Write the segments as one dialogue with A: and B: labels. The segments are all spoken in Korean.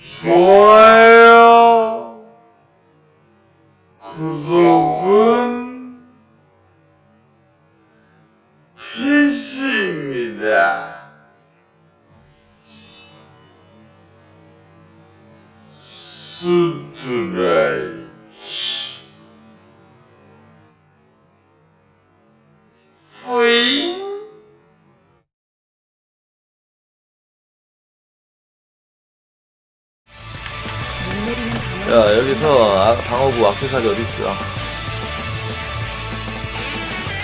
A: 좋아요. 구독은 필수입니다. 수드라이 호잉
B: 야 여기서 아- 방어구 악세사리 어딨어?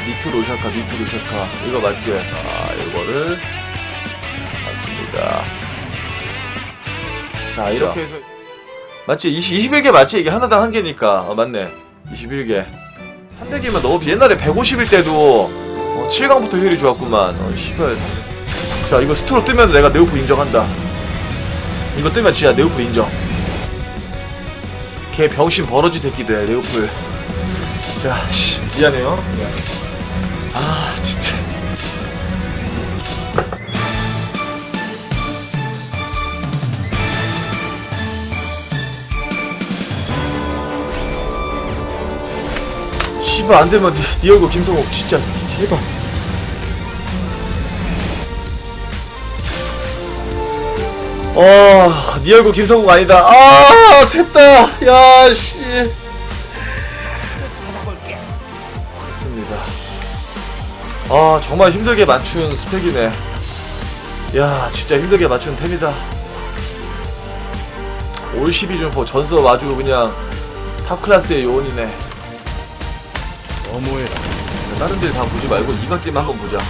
B: 니트 로샤카 니트 로샤카. 이거 맞지? 아 이거를 맞습니다. 자 이렇게 해서 맞지? 20, 21개 맞지? 이게 하나당 한 개니까. 어 맞네. 21개. 300개면 너무 비- 옛날에 150일 때도 어, 7강부터 효율이 좋았구만. 어 씨발. 자 이거 스트로 뜨면 내가 네오프 인정한다. 이거 뜨면 진짜 네오프 인정 걔 병신 버러지 새끼들 레오플. 자 씨, 미안해요. 아 진짜. 씨발 안되면 니, 니 얼굴 김성욱 진짜 제발 어, 니 얼굴 김성욱 아니다. 아, 됐다. 야, 씨. 됐습니다. 아, 정말 힘들게 맞춘 스펙이네. 야, 진짜 힘들게 맞춘 템이다. 올 12준포 전서 아주 그냥 탑 클래스의 요원이네.
C: 너무해.
B: 다른 데를 다 보지 말고 이각기만 한번 보자.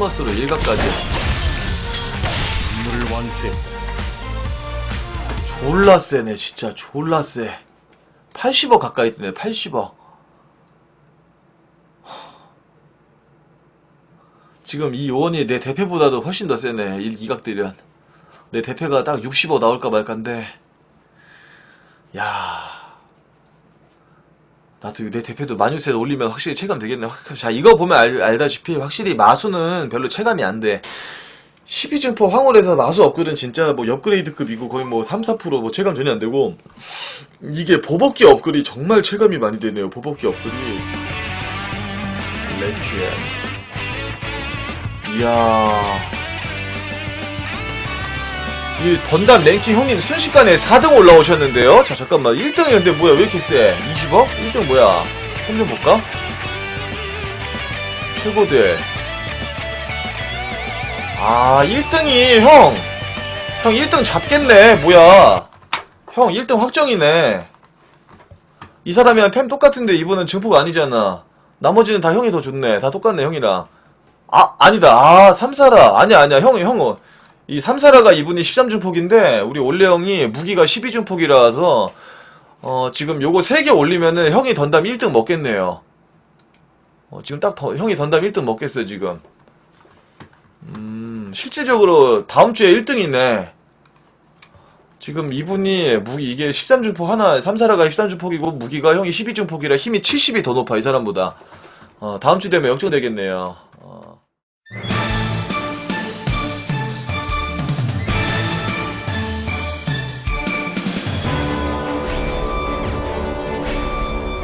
B: 보너스로 일각까지.
C: 물을 완취했다.
B: 졸라 세네 진짜 졸라 세. 80억 가까이 뜨네 80억. 지금 이 요원이 내 대패보다도 훨씬 더 세네 이- 이각들은 내 대패가 딱 60억 나올까 말까인데. 야 나도 내 대패도 마뉴스에 올리면 확실히 체감 되겠네. 확- 자 이거 보면 알, 알다시피 확실히 마수는 별로 체감이 안 돼. 12증포 황홀에서 마수 업글은 진짜 뭐 업그레이드급이고 거의 뭐 3, 4%뭐 체감 전혀 안 되고 이게 보법기 업글이 정말 체감이 많이 되네요. 보법기 업글이 랭키에 이야 이 던담 랭킹 형님 순식간에 4등 올라오셨는데요. 자 잠깐만. 1등이 근데 뭐야? 왜 이렇게 세? 20억? 1등 뭐야? 한번 볼까? 최고대 아 1등이 형! 형 1등 잡겠네. 뭐야? 형 1등 확정이네. 이 사람이랑 템 똑같은데 이번엔 증포가 아니잖아. 나머지는 다 형이 더 좋네. 다 똑같네 형이랑. 아 아니다. 아 삼사라. 아니야 아니야. 형 형은 이 삼사라가 이분이 13중폭인데 우리 올레 형이 무기가 12중폭이라서 어 지금 요거 3개 올리면은 형이 던담 1등 먹겠네요 어 지금 딱 더, 형이 던담 1등 먹겠어요 지금 음, 실질적으로 다음 주에 1등이네. 지금 이분이 무기 이게 13중폭 하나 3사라가 13중폭이고 무기가 형이 12중폭이라 힘이 70이 더 높아 이 사람보다. 어, 다음 주 되면 역전되겠네요.